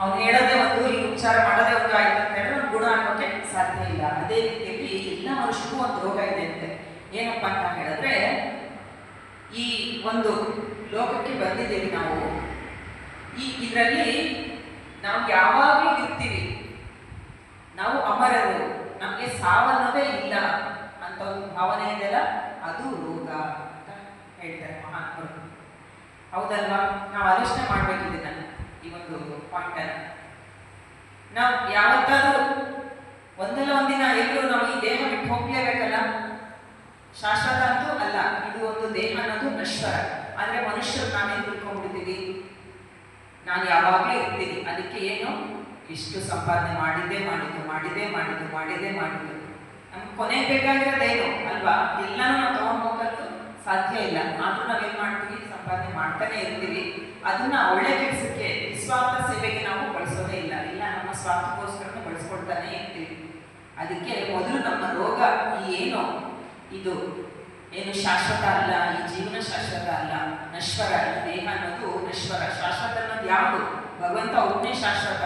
ಅವ್ನು ಹೇಳೋದೇ ಒಂದು ಈ ಉಪಚಾರ ಮಾಡೋದೇ ಒಂದು ಆಯ್ತು ಅಂತ ಹೇಳಿದ್ರೆ ಗುಣ ಅನ್ನೋಕ್ಕೆ ಸಾಧ್ಯ ಇಲ್ಲ. ಅದೇ ರೀತಿಯಲ್ಲಿ ಎಲ್ಲ ಮನುಷ್ಯರಿಗೂ ಒಂದು ರೋಗ ಇದೆ ಅಂತೆ. ಏನಪ್ಪ ಅಂತ ಹೇಳಿದ್ರೆ, ಈ ಒಂದು ಲೋಕಕ್ಕೆ ಬಂದಿದ್ದೀವಿ ನಾವು. ಈ ಇದರಲ್ಲಿ ನಾವು ಯಾವಾಗಲೂ ಇರ್ತೀವಿ. ನಾವು ಅಮರರು. ನಮಗೆ ಸಾವನ್ನೋದೇ ಇಲ್ಲ ಅಂತ ಒಂದು ಭಾವನೆ ಇದೆಯಲ್ಲ, ಅದು ರೋಗ ಅಂತ ಹೇಳ್ತಾರೆ ಮಹಾತ್ಮರು. ಹೌದಲ್ವಾ? ನಾವು ಆಲೋಚನೆ ಮಾಡ್ಬೇಕು ಈ ಒಂದು ಪಾಯಿಂಟ್ ಅನ್ನ ನಾವು ಯಾವತ್ತಾದರೂ ಒಂದಲ್ಲ ಒಂದಿನ ಎಲ್ಲರೂ ನಾವು ಈ ದೇಹ ಬಿಟ್ಟು ಹೋಗ್ಲೇಬೇಕಲ್ಲ? ಶಾಶ್ವತ ಅಂತೂ ಅಲ್ಲ, ಇದು ಒಂದು ದೇಹ ಅನ್ನೋದು ನಶ್ವರ. ಆದರೆ ಮನುಷ್ಯರು ನಾನೇ ತಿಳ್ಕೊಂಡ್ಬಿಡ್ತೀವಿ? ನಾನು ಯಾವಾಗಲೂ ಇರ್ತೀನಿ. ಅದಕ್ಕೆ ಏನು? ಇಷ್ಟು ಸಂಪಾದನೆ ಮಾಡಿದ್ದೇ, ಮಾಡಿದ್ದು ಮಾಡಿದೆ ಮಾಡಿದ್ದು ಮಾಡಿದೆ ಮಾಡಿದ್ದು. ನಮ್ಗೆ ಕೊನೆ ಬೇಕಾಗಿರೋದೇನು ಅಲ್ವಾ? ಎಲ್ಲನೂ ನಾವು ತಗೊಂಡು ಸಾಧ್ಯ ಇಲ್ಲ. ಆದ್ರೂ ನಾವೇನ್ ಮಾಡ್ತೀವಿ? ಸಂಪಾದನೆ ಮಾಡ್ತಾನೆ ಇರ್ತೀವಿ. ಅದನ್ನ ಒಳ್ಳೆ ಇಲ್ಲ ನಮ್ಮ ಸ್ವಾರ್ಥಕ್ಕೋಸ್ಕರ ಬಳಸ್ಕೊಳ್ತಾನೆ ಇರ್ತೀವಿ. ಅದಕ್ಕೆ ಮೊದಲು ನಮ್ಮ ರೋಗ ಏನು? ಇದು ಏನು ಶಾಶ್ವತ ಅಲ್ಲ, ಈ ಜೀವನ ಶಾಶ್ವತ ಅಲ್ಲ, ನಶ್ವರ, ಈ ದೇಹ ಅನ್ನೋದು ನಶ್ವರ. ಶಾಶ್ವತ ಅನ್ನೋದು ಯಾವುದು? ಭಗವಂತ ಒಬ್ಬನೇ ಶಾಶ್ವತ.